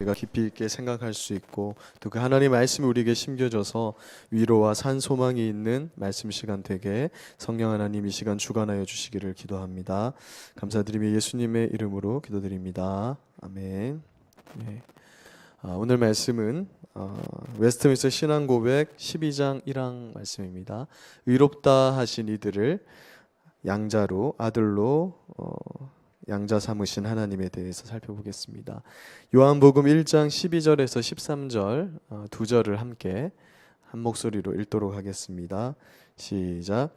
우리가 깊이 있게 생각할 수 있고 또 그 하나님 말씀이 우리에게 심겨져서 위로와 산 소망이 있는 말씀 시간 되게 성령 하나님 이 시간 주관하여 주시기를 기도합니다. 감사드리며 예수님의 이름으로 기도드립니다. 아멘. 네. 아, 오늘 말씀은 어, 웨스트민스터 신앙고백 12장 1항 말씀입니다. 의롭다 하신 이들을 양자로 아들로 어, 양자 삼으신 하나님에 대해서 살펴보겠습니다. 요한복음 1장 12절에서 13절 어, 두 절을 함께 한 목소리로 읽도록 하겠습니다. 시작.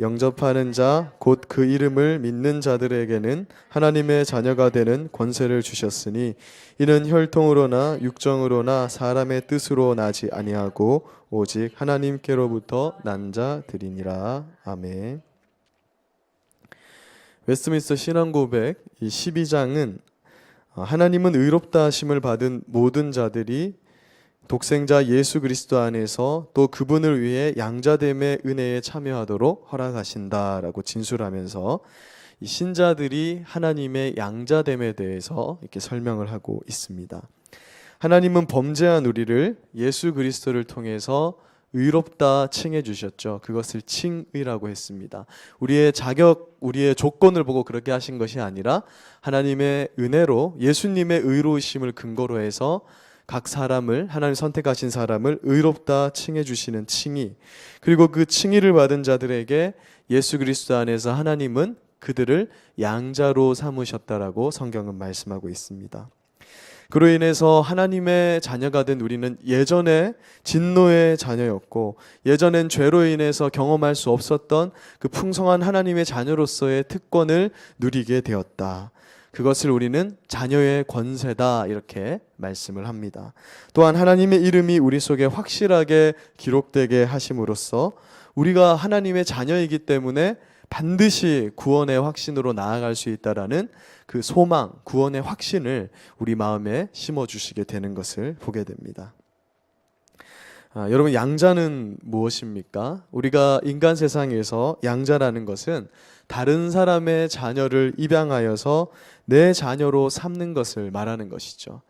영접하는 자 곧 그 이름을 믿는 자들에게는 하나님의 자녀가 되는 권세를 주셨으니 이는 혈통으로나 육정으로나 사람의 뜻으로 나지 아니하고 오직 하나님께로부터 난 자들이니라. 아멘. 웨스트민스터 신앙고백 이 12장은 어, 하나님은 의롭다 하심을 받은 모든 자들이 독생자 예수 그리스도 안에서 또 그분을 위해 양자됨의 은혜에 참여하도록 허락하신다라고 진술하면서 이 신자들이 하나님의 양자됨에 대해서 이렇게 설명을 하고 있습니다. 하나님은 범죄한 우리를 예수 그리스도를 통해서 의롭다 칭해 주셨죠. 그것을 칭의라고 했습니다. 우리의 자격, 우리의 조건을 보고 그렇게 하신 것이 아니라 하나님의 은혜로 예수님의 의로우심을 근거로 해서 각 사람을 하나님 선택하신 사람을 의롭다 칭해 주시는 칭의. 그리고 그 칭의를 받은 자들에게 예수 그리스도 안에서 하나님은 그들을 양자로 삼으셨다라고 성경은 말씀하고 있습니다. 그로 인해서 하나님의 자녀가 된 우리는 예전에 진노의 자녀였고 예전엔 죄로 인해서 경험할 수 없었던 그 풍성한 하나님의 자녀로서의 특권을 누리게 되었다. 그것을 우리는 자녀의 권세다 이렇게 말씀을 합니다. 또한 하나님의 이름이 우리 속에 확실하게 기록되게 하심으로써 우리가 하나님의 자녀이기 때문에 반드시 구원의 확신으로 나아갈 수 있다라는 그 소망, 구원의 확신을 우리 마음에 심어 주시게 되는 것을 보게 됩니다. 아, 여러분 양자는 무엇입니까? 우리가 인간 세상에서 양자라는 것은 다른 사람의 자녀를 입양하여서 내 자녀로 삼는 것을 말하는 것이죠.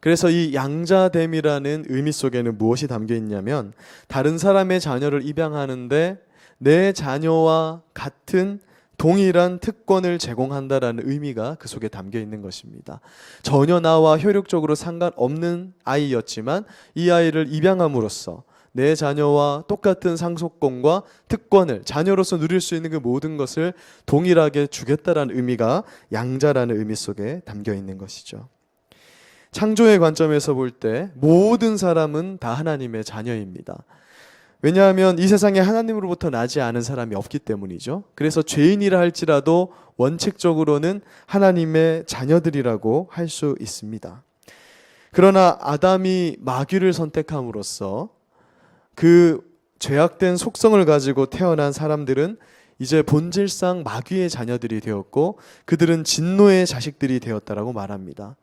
그래서 이 양자됨이라는 의미 속에는 무엇이 담겨 있냐면 다른 사람의 자녀를 입양하는데 내 자녀와 같은 동일한 특권을 제공한다라는 의미가 그 속에 담겨 있는 것입니다. 전혀 나와 효력적으로 상관없는 아이였지만 이 아이를 입양함으로써 내 자녀와 똑같은 상속권과 특권을 자녀로서 누릴 수 있는 그 모든 것을 동일하게 주겠다라는 의미가 양자라는 의미 속에 담겨 있는 것이죠. 창조의 관점에서 볼 때 모든 사람은 다 하나님의 자녀입니다. 왜냐하면 이 세상에 하나님으로부터 나지 않은 사람이 없기 때문이죠. 그래서 죄인이라 할지라도 원칙적으로는 하나님의 자녀들이라고 할 수 있습니다. 그러나 아담이 마귀를 선택함으로써 그 죄악된 속성을 가지고 태어난 사람들은 이제 본질상 마귀의 자녀들이 되었고 그들은 진노의 자식들이 되었다라고 말합니다.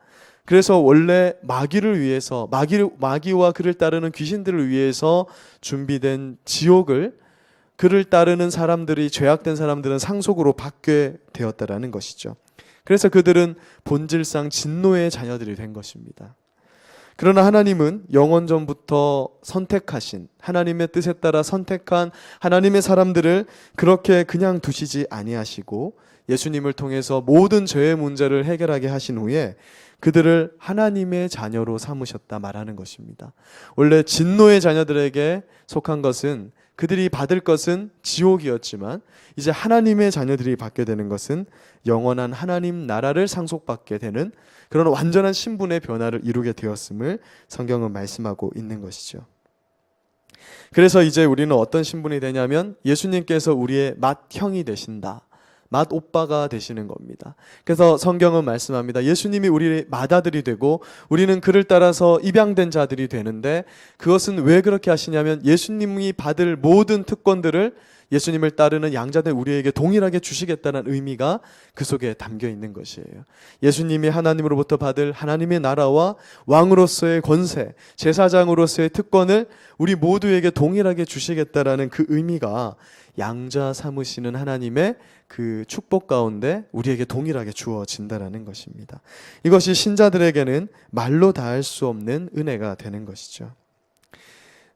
그래서 원래 마귀를 위해서 마귀 마귀와 그를 따르는 귀신들을 위해서 준비된 지옥을 그를 따르는 사람들이 죄악된 사람들은 상속으로 받게 되었다라는 것이죠. 그래서 그들은 본질상 진노의 자녀들이 된 것입니다. 그러나 하나님은 영원 전부터 선택하신 하나님의 뜻에 따라 선택한 하나님의 사람들을 그렇게 그냥 두시지 아니하시고 예수님을 통해서 모든 죄의 문제를 해결하게 하신 후에 그들을 하나님의 자녀로 삼으셨다 말하는 것입니다. 원래 진노의 자녀들에게 속한 것은 그들이 받을 것은 지옥이었지만 이제 하나님의 자녀들이 받게 되는 것은 영원한 하나님 나라를 상속받게 되는 그런 완전한 신분의 변화를 이루게 되었음을 성경은 말씀하고 있는 것이죠. 그래서 이제 우리는 어떤 신분이 되냐면 예수님께서 우리의 맏형이 되신다. 맏 오빠가 되시는 겁니다. 그래서 성경은 말씀합니다. 예수님이 우리의 맏아들이 되고 우리는 그를 따라서 입양된 자들이 되는데 그것은 왜 그렇게 하시냐면 예수님이 받을 모든 특권들을 예수님을 따르는 양자된 우리에게 동일하게 주시겠다는 의미가 그 속에 담겨 있는 것이에요. 예수님이 하나님으로부터 받을 하나님의 나라와 왕으로서의 권세, 제사장으로서의 특권을 우리 모두에게 동일하게 주시겠다라는 그 의미가 양자 삼으시는 하나님의 그 축복 가운데 우리에게 동일하게 주어진다라는 것입니다. 이것이 신자들에게는 말로 다 할 수 없는 은혜가 되는 것이죠.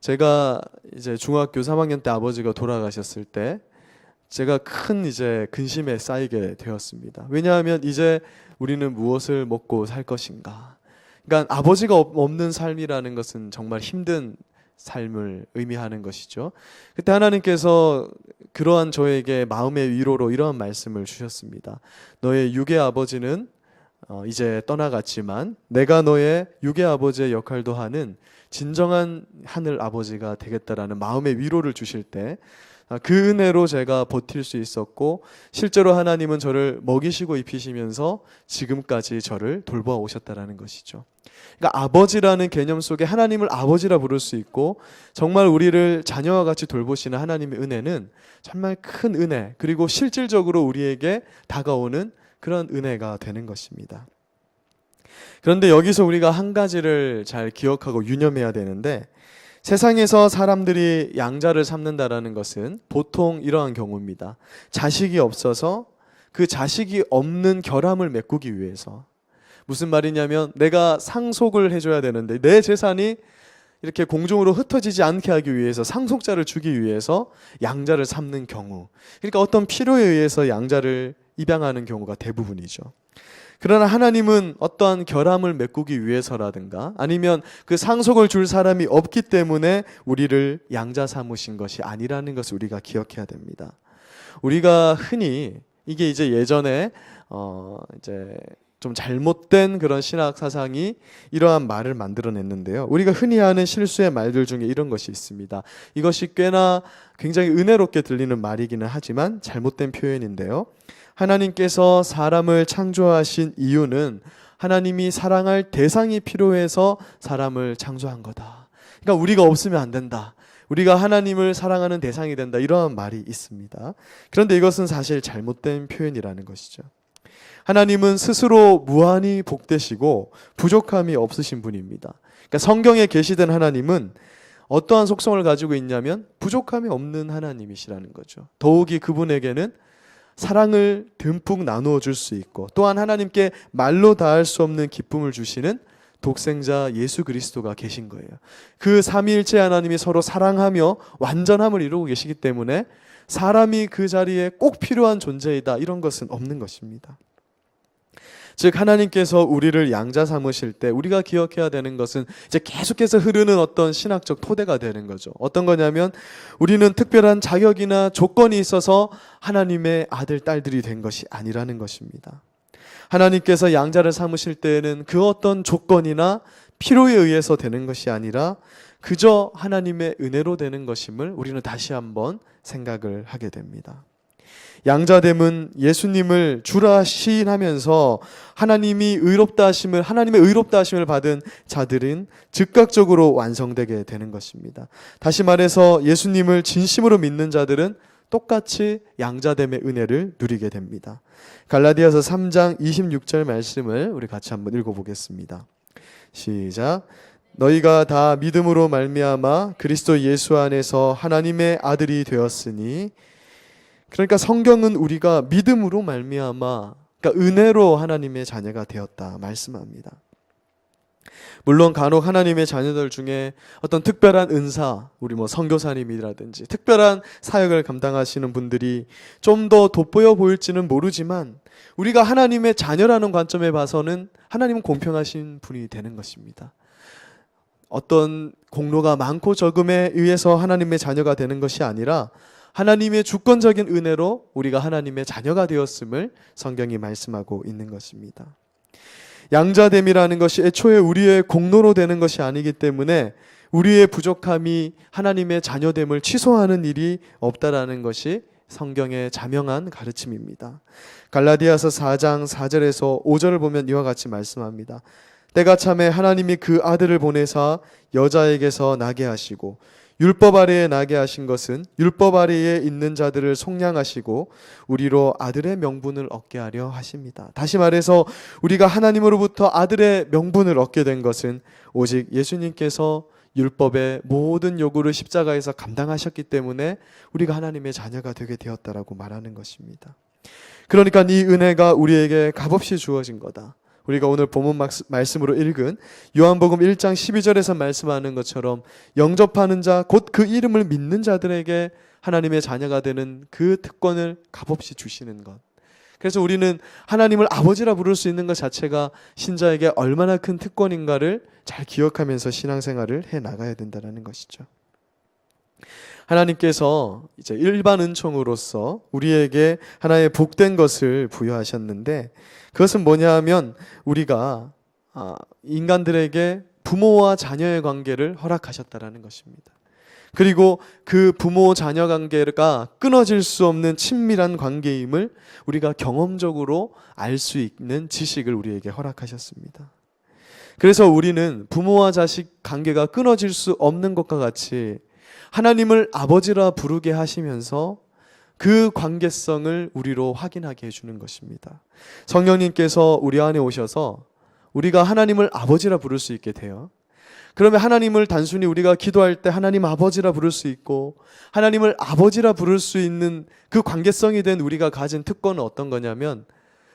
제가 이제 중학교 3학년 때 아버지가 돌아가셨을 때 제가 큰 이제 근심에 쌓이게 되었습니다. 왜냐하면 이제 우리는 무엇을 먹고 살 것인가. 그러니까 아버지가 없- 없는 삶이라는 것은 정말 힘든 삶을 의미하는 것이죠. 그때 하나님께서 그러한 저에게 마음의 위로로 이러한 말씀을 주셨습니다. 너의 육의 아버지는 어, 이제 떠나갔지만 내가 너의 육의 아버지의 역할도 하는 진정한 하늘 아버지가 되겠다라는 마음의 위로를 주실 때 그 은혜로 제가 버틸 수 있었고 실제로 하나님은 저를 먹이시고 입히시면서 지금까지 저를 돌보아 오셨다라는 것이죠. 그러니까 아버지라는 개념 속에 하나님을 아버지라 부를 수 있고 정말 우리를 자녀와 같이 돌보시는 하나님의 은혜는 정말 큰 은혜 그리고 실질적으로 우리에게 다가오는 그런 은혜가 되는 것입니다. 그런데 여기서 우리가 한 가지를 잘 기억하고 유념해야 되는데 세상에서 사람들이 양자를 삼는다라는 것은 보통 이러한 경우입니다. 자식이 없어서 그 자식이 없는 결함을 메꾸기 위해서 무슨 말이냐면 내가 상속을 해줘야 되는데 내 재산이 이렇게 공중으로 흩어지지 않게 하기 위해서 상속자를 주기 위해서 양자를 삼는 경우 그러니까 어떤 필요에 의해서 양자를 입양하는 경우가 대부분이죠. 그러나 하나님은 어떠한 결함을 메꾸기 위해서라든가 아니면 그 상속을 줄 사람이 없기 때문에 우리를 양자 삼으신 것이 아니라는 것을 우리가 기억해야 됩니다. 우리가 흔히 이게 이제 예전에 어 이제 좀 잘못된 그런 신학 사상이 이러한 말을 만들어냈는데요. 우리가 흔히 하는 실수의 말들 중에 이런 것이 있습니다. 이것이 꽤나 굉장히 은혜롭게 들리는 말이기는 하지만 잘못된 표현인데요. 하나님께서 사람을 창조하신 이유는 하나님이 사랑할 대상이 필요해서 사람을 창조한 거다. 그러니까 우리가 없으면 안 된다. 우리가 하나님을 사랑하는 대상이 된다. 이러한 말이 있습니다. 그런데 이것은 사실 잘못된 표현이라는 것이죠. 하나님은 스스로 무한히 복되시고 부족함이 없으신 분입니다. 그러니까 성경에 계시된 하나님은 어떠한 속성을 가지고 있냐면 부족함이 없는 하나님이시라는 거죠. 더욱이 그분에게는 사랑을 듬뿍 나누어 줄 수 있고 또한 하나님께 말로 다할 수 없는 기쁨을 주시는 독생자 예수 그리스도가 계신 거예요. 그 삼위일체 하나님이 서로 사랑하며 완전함을 이루고 계시기 때문에 사람이 그 자리에 꼭 필요한 존재이다 이런 것은 없는 것입니다. 즉 하나님께서 우리를 양자 삼으실 때 우리가 기억해야 되는 것은 이제 계속해서 흐르는 어떤 신학적 토대가 되는 거죠. 어떤 거냐면 우리는 특별한 자격이나 조건이 있어서 하나님의 아들 딸들이 된 것이 아니라는 것입니다. 하나님께서 양자를 삼으실 때에는 그 어떤 조건이나 필요에 의해서 되는 것이 아니라 그저 하나님의 은혜로 되는 것임을 우리는 다시 한번 생각을 하게 됩니다. 양자됨은 예수님을 주라 시인하면서 하나님이 의롭다 하심을 하나님의 의롭다 하심을 받은 자들은 즉각적으로 완성되게 되는 것입니다. 다시 말해서 예수님을 진심으로 믿는 자들은 똑같이 양자됨의 은혜를 누리게 됩니다. 갈라디아서 3장 26절 말씀을 우리 같이 한번 읽어 보겠습니다. 시작 너희가 다 믿음으로 말미암아 그리스도 예수 안에서 하나님의 아들이 되었으니 그러니까 성경은 우리가 믿음으로 말미암아 그러니까 은혜로 하나님의 자녀가 되었다 말씀합니다. 물론 간혹 하나님의 자녀들 중에 어떤 특별한 은사, 우리 뭐 선교사님이라든지 특별한 사역을 감당하시는 분들이 좀 더 돋보여 보일지는 모르지만 우리가 하나님의 자녀라는 관점에 봐서는 하나님은 공평하신 분이 되는 것입니다. 어떤 공로가 많고 적음에 의해서 하나님의 자녀가 되는 것이 아니라 하나님의 주권적인 은혜로 우리가 하나님의 자녀가 되었음을 성경이 말씀하고 있는 것입니다. 양자됨이라는 것이 애초에 우리의 공로로 되는 것이 아니기 때문에 우리의 부족함이 하나님의 자녀됨을 취소하는 일이 없다라는 것이 성경의 자명한 가르침입니다. 갈라디아서 4장 4절에서 5절을 보면 이와 같이 말씀합니다. 때가 참에 하나님이 그 아들을 보내사 여자에게서 나게 하시고 율법 아래에 나게 하신 것은 율법 아래에 있는 자들을 속량하시고 우리로 아들의 명분을 얻게 하려 하십니다. 다시 말해서 우리가 하나님으로부터 아들의 명분을 얻게 된 것은 오직 예수님께서 율법의 모든 요구를 십자가에서 감당하셨기 때문에 우리가 하나님의 자녀가 되게 되었다라고 말하는 것입니다. 그러니까 이 은혜가 우리에게 값없이 주어진 거다. 우리가 오늘 본문 말씀으로 읽은 요한복음 1장 12절에서 말씀하는 것처럼 영접하는 자 곧 그 이름을 믿는 자들에게 하나님의 자녀가 되는 그 특권을 값없이 주시는 것. 그래서 우리는 하나님을 아버지라 부를 수 있는 것 자체가 신자에게 얼마나 큰 특권인가를 잘 기억하면서 신앙생활을 해 나가야 된다는 것이죠. 하나님께서 이제 일반 은총으로서 우리에게 하나의 복된 것을 부여하셨는데 그것은 뭐냐 하면 우리가 아, 인간들에게 부모와 자녀의 관계를 허락하셨다라는 것입니다. 그리고 그 부모 자녀 관계가 끊어질 수 없는 친밀한 관계임을 우리가 경험적으로 알 수 있는 지식을 우리에게 허락하셨습니다. 그래서 우리는 부모와 자식 관계가 끊어질 수 없는 것과 같이 하나님을 아버지라 부르게 하시면서 그 관계성을 우리로 확인하게 해주는 것입니다. 성령님께서 우리 안에 오셔서 우리가 하나님을 아버지라 부를 수 있게 돼요. 그러면 하나님을 단순히 우리가 기도할 때 하나님 아버지라 부를 수 있고 하나님을 아버지라 부를 수 있는 그 관계성이 된 우리가 가진 특권은 어떤 거냐면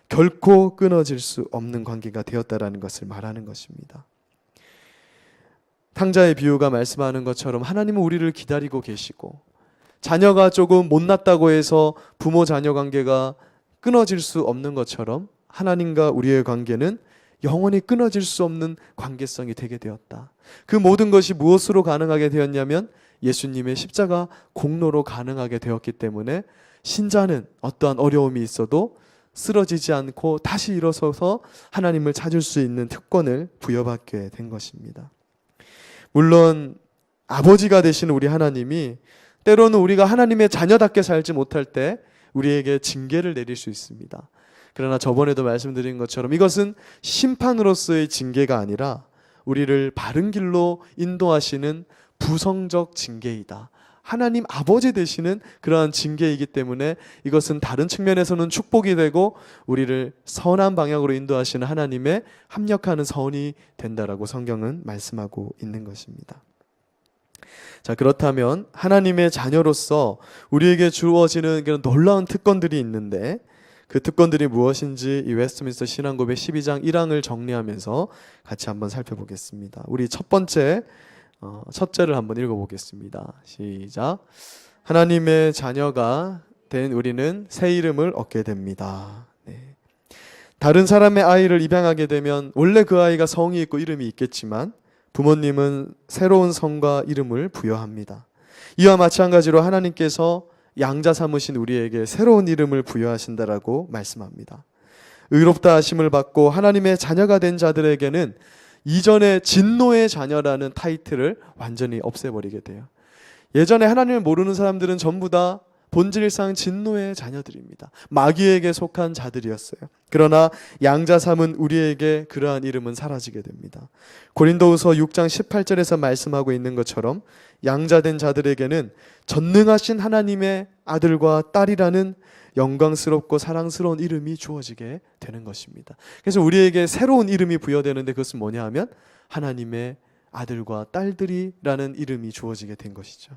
결코 끊어질 수 없는 관계가 되었다라는 것을 말하는 것입니다. 탕자의 비유가 말씀하는 것처럼 하나님은 우리를 기다리고 계시고 자녀가 조금 못났다고 해서 부모 자녀 관계가 끊어질 수 없는 것처럼 하나님과 우리의 관계는 영원히 끊어질 수 없는 관계성이 되게 되었다. 그 모든 것이 무엇으로 가능하게 되었냐면 예수님의 십자가 공로로 가능하게 되었기 때문에 신자는 어떠한 어려움이 있어도 쓰러지지 않고 다시 일어서서 하나님을 찾을 수 있는 특권을 부여받게 된 것입니다. 물론 아버지가 되신 우리 하나님이 때로는 우리가 하나님의 자녀답게 살지 못할 때 우리에게 징계를 내릴 수 있습니다. 그러나 저번에도 말씀드린 것처럼 이것은 심판으로서의 징계가 아니라 우리를 바른 길로 인도하시는 부성적 징계이다. 하나님 아버지 되시는 그러한 징계이기 때문에 이것은 다른 측면에서는 축복이 되고 우리를 선한 방향으로 인도하시는 하나님의 합력하는 선이 된다라고 성경은 말씀하고 있는 것입니다. 자, 그렇다면 하나님의 자녀로서 우리에게 주어지는 그런 놀라운 특권들이 있는데 그 특권들이 무엇인지 이 웨스트민스터 신앙고백 12장 1항을 정리하면서 같이 한번 살펴보겠습니다. 우리 첫 번째 어, 첫째를 한번 읽어보겠습니다. 시작. 하나님의 자녀가 된 우리는 새 이름을 얻게 됩니다. 네. 다른 사람의 아이를 입양하게 되면 원래 그 아이가 성이 있고 이름이 있겠지만 부모님은 새로운 성과 이름을 부여합니다. 이와 마찬가지로 하나님께서 양자 삼으신 우리에게 새로운 이름을 부여하신다라고 말씀합니다. 의롭다 하심을 받고 하나님의 자녀가 된 자들에게는 이전에 진노의 자녀라는 타이틀을 완전히 없애버리게 돼요. 예전에 하나님을 모르는 사람들은 전부 다 본질상 진노의 자녀들입니다. 마귀에게 속한 자들이었어요. 그러나 양자 삼은 우리에게 그러한 이름은 사라지게 됩니다. 고린도후서 6장 18절에서 말씀하고 있는 것처럼 양자된 자들에게는 전능하신 하나님의 아들과 딸이라는 영광스럽고 사랑스러운 이름이 주어지게 되는 것입니다. 그래서 우리에게 새로운 이름이 부여되는데 그것은 뭐냐 하면 하나님의 아들과 딸들이라는 이름이 주어지게 된 것이죠.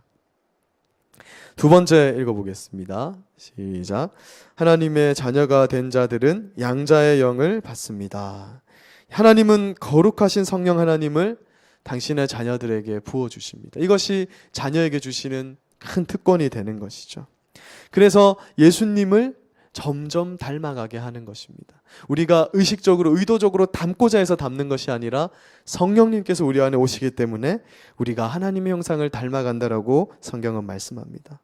두 번째 읽어보겠습니다. 시작. 하나님의 자녀가 된 자들은 양자의 영을 받습니다. 하나님은 거룩하신 성령 하나님을 당신의 자녀들에게 부어 주십니다. 이것이 자녀에게 주시는 큰 특권이 되는 것이죠. 그래서 예수님을 점점 닮아가게 하는 것입니다. 우리가 의식적으로 의도적으로 닮고자 해서 닮는 것이 아니라 성령님께서 우리 안에 오시기 때문에 우리가 하나님의 형상을 닮아간다라고 성경은 말씀합니다.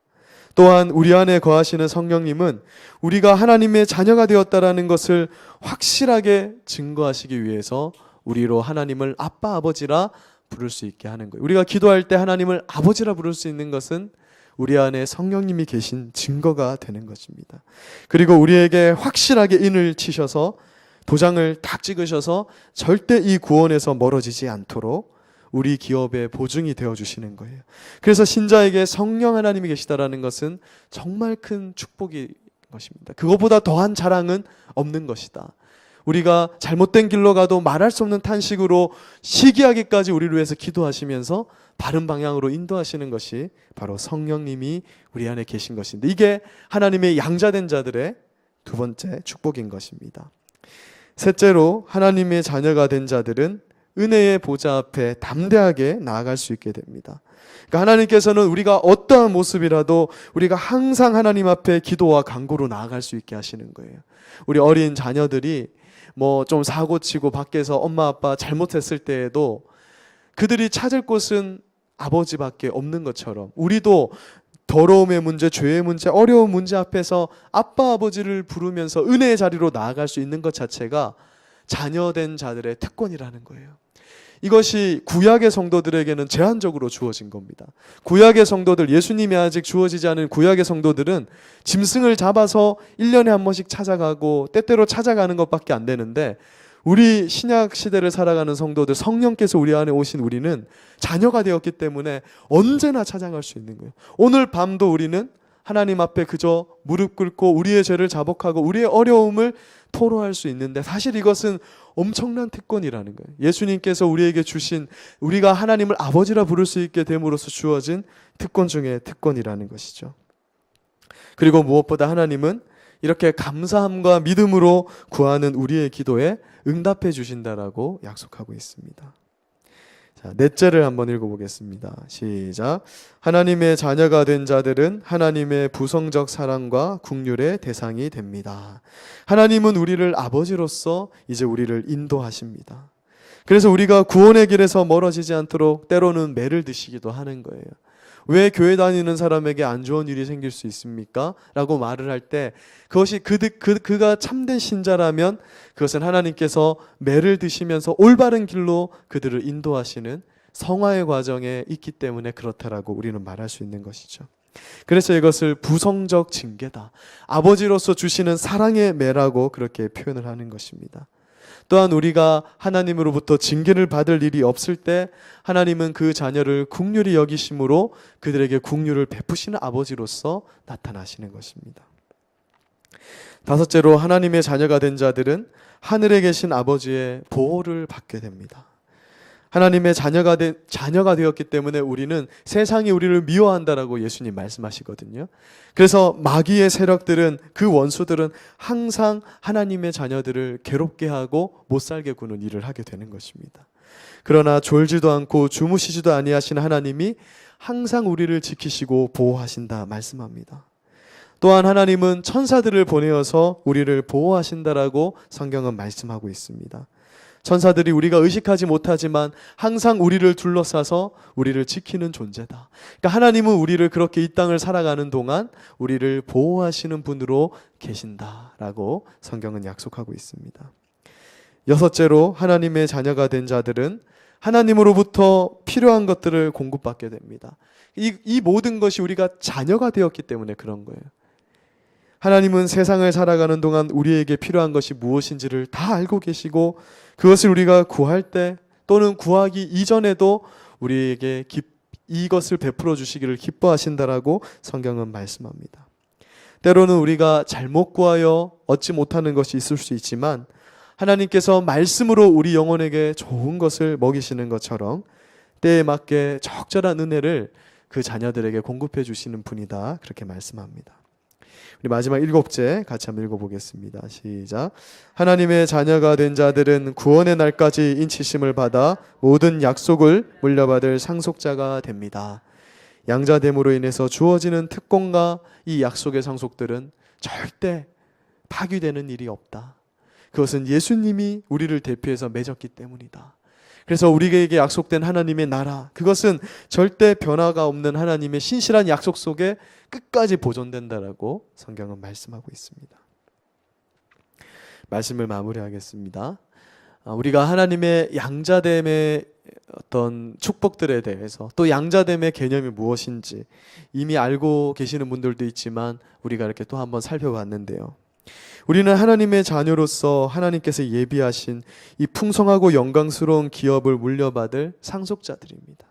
또한 우리 안에 거하시는 성령님은 우리가 하나님의 자녀가 되었다라는 것을 확실하게 증거하시기 위해서 우리로 하나님을 아빠 아버지라 부를 수 있게 하는 거예요. 우리가 기도할 때 하나님을 아버지라 부를 수 있는 것은 우리 안에 성령님이 계신 증거가 되는 것입니다. 그리고 우리에게 확실하게 인을 치셔서 도장을 딱 찍으셔서 절대 이 구원에서 멀어지지 않도록 우리 기업의 보증이 되어 주시는 거예요. 그래서 신자에게 성령 하나님이 계시다라는 것은 정말 큰 축복이 것입니다. 그것보다 더한 자랑은 없는 것이다. 우리가 잘못된 길로 가도 말할 수 없는 탄식으로 시기하기까지 우리를 위해서 기도하시면서 바른 방향으로 인도하시는 것이 바로 성령님이 우리 안에 계신 것인데 이게 하나님의 양자된 자들의 두 번째 축복인 것입니다. 셋째로 하나님의 자녀가 된 자들은 은혜의 보좌 앞에 담대하게 나아갈 수 있게 됩니다. 그러니까 하나님께서는 우리가 어떠한 모습이라도 우리가 항상 하나님 앞에 기도와 간구로 나아갈 수 있게 하시는 거예요. 우리 어린 자녀들이 뭐 좀 사고 치고 밖에서 엄마 아빠 잘못했을 때에도 그들이 찾을 곳은 아버지밖에 없는 것처럼 우리도 더러움의 문제, 죄의 문제, 어려운 문제 앞에서 아빠 아버지를 부르면서 은혜의 자리로 나아갈 수 있는 것 자체가 자녀된 자들의 특권이라는 거예요. 이것이 구약의 성도들에게는 제한적으로 주어진 겁니다. 구약의 성도들, 예수님이 아직 주어지지 않은 구약의 성도들은 짐승을 잡아서 1년에 한 번씩 찾아가고 때때로 찾아가는 것밖에 안 되는데 우리 신약 시대를 살아가는 성도들, 성령께서 우리 안에 오신 우리는 자녀가 되었기 때문에 언제나 찾아갈 수 있는 거예요. 오늘 밤도 우리는 하나님 앞에 그저 무릎 꿇고 우리의 죄를 자복하고 우리의 어려움을 토로할 수 있는데 사실 이것은 엄청난 특권이라는 거예요. 예수님께서 우리에게 주신 우리가 하나님을 아버지라 부를 수 있게 됨으로써 주어진 특권 중에 특권이라는 것이죠. 그리고 무엇보다 하나님은 이렇게 감사함과 믿음으로 구하는 우리의 기도에 응답해 주신다라고 약속하고 있습니다. 자, 넷째를 한번 읽어보겠습니다. 시작. 하나님의 자녀가 된 자들은 하나님의 부성적 사랑과 국률의 대상이 됩니다. 하나님은 우리를 아버지로서 이제 우리를 인도하십니다. 그래서 우리가 구원의 길에서 멀어지지 않도록 때로는 매를 드시기도 하는 거예요. 왜 교회 다니는 사람에게 안 좋은 일이 생길 수 있습니까? 라고 말을 할 때 그것이 그, 그, 그가 참된 신자라면 그것은 하나님께서 매를 드시면서 올바른 길로 그들을 인도하시는 성화의 과정에 있기 때문에 그렇다라고 우리는 말할 수 있는 것이죠. 그래서 이것을 부성적 징계다. 아버지로서 주시는 사랑의 매라고 그렇게 표현을 하는 것입니다. 또한 우리가 하나님으로부터 징계를 받을 일이 없을 때 하나님은 그 자녀를 국률이 여기심으로 그들에게 국률을 베푸시는 아버지로서 나타나시는 것입니다. 다섯째로 하나님의 자녀가 된 자들은 하늘에 계신 아버지의 보호를 받게 됩니다. 하나님의 자녀가 된 자녀가 되었기 때문에 우리는 세상이 우리를 미워한다라고 예수님 말씀하시거든요. 그래서 마귀의 세력들은 그 원수들은 항상 하나님의 자녀들을 괴롭게 하고 못 살게 구는 일을 하게 되는 것입니다. 그러나 졸지도 않고 주무시지도 아니하시는 하나님이 항상 우리를 지키시고 보호하신다 말씀합니다. 또한 하나님은 천사들을 보내어서 우리를 보호하신다라고 성경은 말씀하고 있습니다. 천사들이 우리가 의식하지 못하지만 항상 우리를 둘러싸서 우리를 지키는 존재다. 그러니까 하나님은 우리를 그렇게 이 땅을 살아가는 동안 우리를 보호하시는 분으로 계신다라고 성경은 약속하고 있습니다. 여섯째로 하나님의 자녀가 된 자들은 하나님으로부터 필요한 것들을 공급받게 됩니다. 이, 이 모든 것이 우리가 자녀가 되었기 때문에 그런 거예요. 하나님은 세상을 살아가는 동안 우리에게 필요한 것이 무엇인지를 다 알고 계시고 그것을 우리가 구할 때 또는 구하기 이전에도 우리에게 기, 이것을 베풀어 주시기를 기뻐하신다라고 성경은 말씀합니다. 때로는 우리가 잘못 구하여 얻지 못하는 것이 있을 수 있지만 하나님께서 말씀으로 우리 영혼에게 좋은 것을 먹이시는 것처럼 때에 맞게 적절한 은혜를 그 자녀들에게 공급해 주시는 분이다. 그렇게 말씀합니다. 우리 마지막 일곱째 같이 한번 읽어보겠습니다. 시작. 하나님의 자녀가 된 자들은 구원의 날까지 인치심을 받아 모든 약속을 물려받을 상속자가 됩니다. 양자됨으로 인해서 주어지는 특권과 이 약속의 상속들은 절대 파기되는 일이 없다. 그것은 예수님이 우리를 대표해서 맺었기 때문이다. 그래서 우리에게 약속된 하나님의 나라, 그것은 절대 변화가 없는 하나님의 신실한 약속 속에 끝까지 보존된다라고 성경은 말씀하고 있습니다. 말씀을 마무리하겠습니다. 아, 우리가 하나님의 양자됨의 어떤 축복들에 대해서 또 양자됨의 개념이 무엇인지 이미 알고 계시는 분들도 있지만 우리가 이렇게 또 한번 살펴봤는데요. 우리는 하나님의 자녀로서 하나님께서 예비하신 이 풍성하고 영광스러운 기업을 물려받을 상속자들입니다.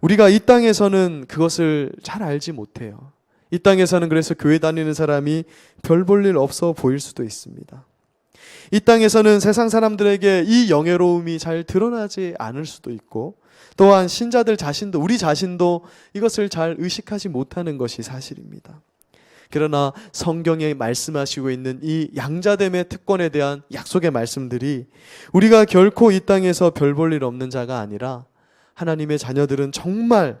우리가 이 땅에서는 그것을 잘 알지 못해요. 이 땅에서는 그래서 교회 다니는 사람이 별 볼 일 없어 보일 수도 있습니다. 이 땅에서는 세상 사람들에게 이 영예로움이 잘 드러나지 않을 수도 있고 또한 신자들 자신도 우리 자신도 이것을 잘 의식하지 못하는 것이 사실입니다. 그러나 성경에 말씀하시고 있는 이 양자됨의 특권에 대한 약속의 말씀들이 우리가 결코 이 땅에서 별 볼 일 없는 자가 아니라 하나님의 자녀들은 정말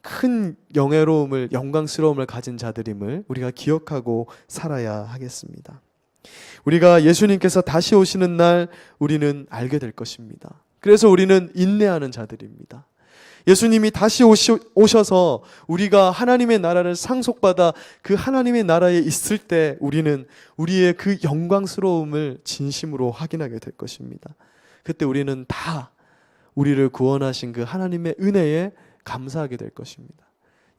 큰 영예로움을 영광스러움을 가진 자들임을 우리가 기억하고 살아야 하겠습니다. 우리가 예수님께서 다시 오시는 날 우리는 알게 될 것입니다. 그래서 우리는 인내하는 자들입니다. 예수님이 다시 오셔서 우리가 하나님의 나라를 상속받아 그 하나님의 나라에 있을 때 우리는 우리의 그 영광스러움을 진심으로 확인하게 될 것입니다. 그때 우리는 다 우리를 구원하신 그 하나님의 은혜에 감사하게 될 것입니다.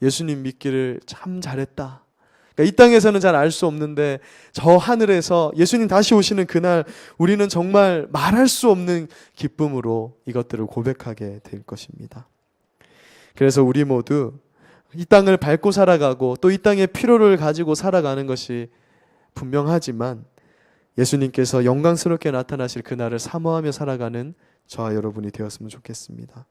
예수님 믿기를 참 잘했다. 그러니까 이 땅에서는 잘 알 수 없는데 저 하늘에서 예수님 다시 오시는 그날 우리는 정말 말할 수 없는 기쁨으로 이것들을 고백하게 될 것입니다. 그래서 우리 모두 이 땅을 밟고 살아가고 또 이 땅의 필요를 가지고 살아가는 것이 분명하지만 예수님께서 영광스럽게 나타나실 그날을 사모하며 살아가는 저와 여러분이 되었으면 좋겠습니다.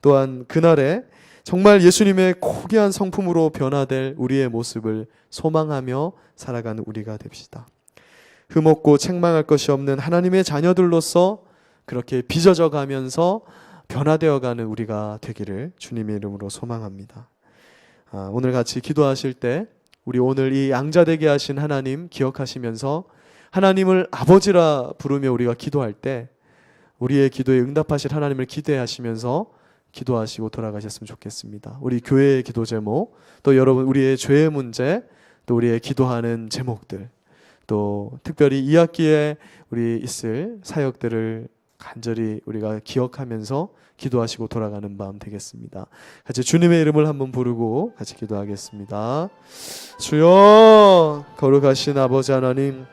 또한 그날에 정말 예수님의 고귀한 성품으로 변화될 우리의 모습을 소망하며 살아가는 우리가 됩시다. 흠없고 책망할 것이 없는 하나님의 자녀들로서 그렇게 빚어져 가면서 변화되어 가는 우리가 되기를 주님의 이름으로 소망합니다. 아, 오늘 같이 기도하실 때 우리 오늘 이 양자 되게 하신 하나님 기억하시면서 하나님을 아버지라 부르며 우리가 기도할 때 우리의 기도에 응답하실 하나님을 기대하시면서 기도하시고 돌아가셨으면 좋겠습니다. 우리 교회의 기도 제목, 또 여러분 우리의 죄의 문제, 또 우리의 기도하는 제목들, 또 특별히 이 학기에 우리 있을 사역들을 간절히 우리가 기억하면서 기도하시고 돌아가는 마음 되겠습니다. 같이 주님의 이름을 한번 부르고 같이 기도하겠습니다. 주여 거룩하신 아버지 하나님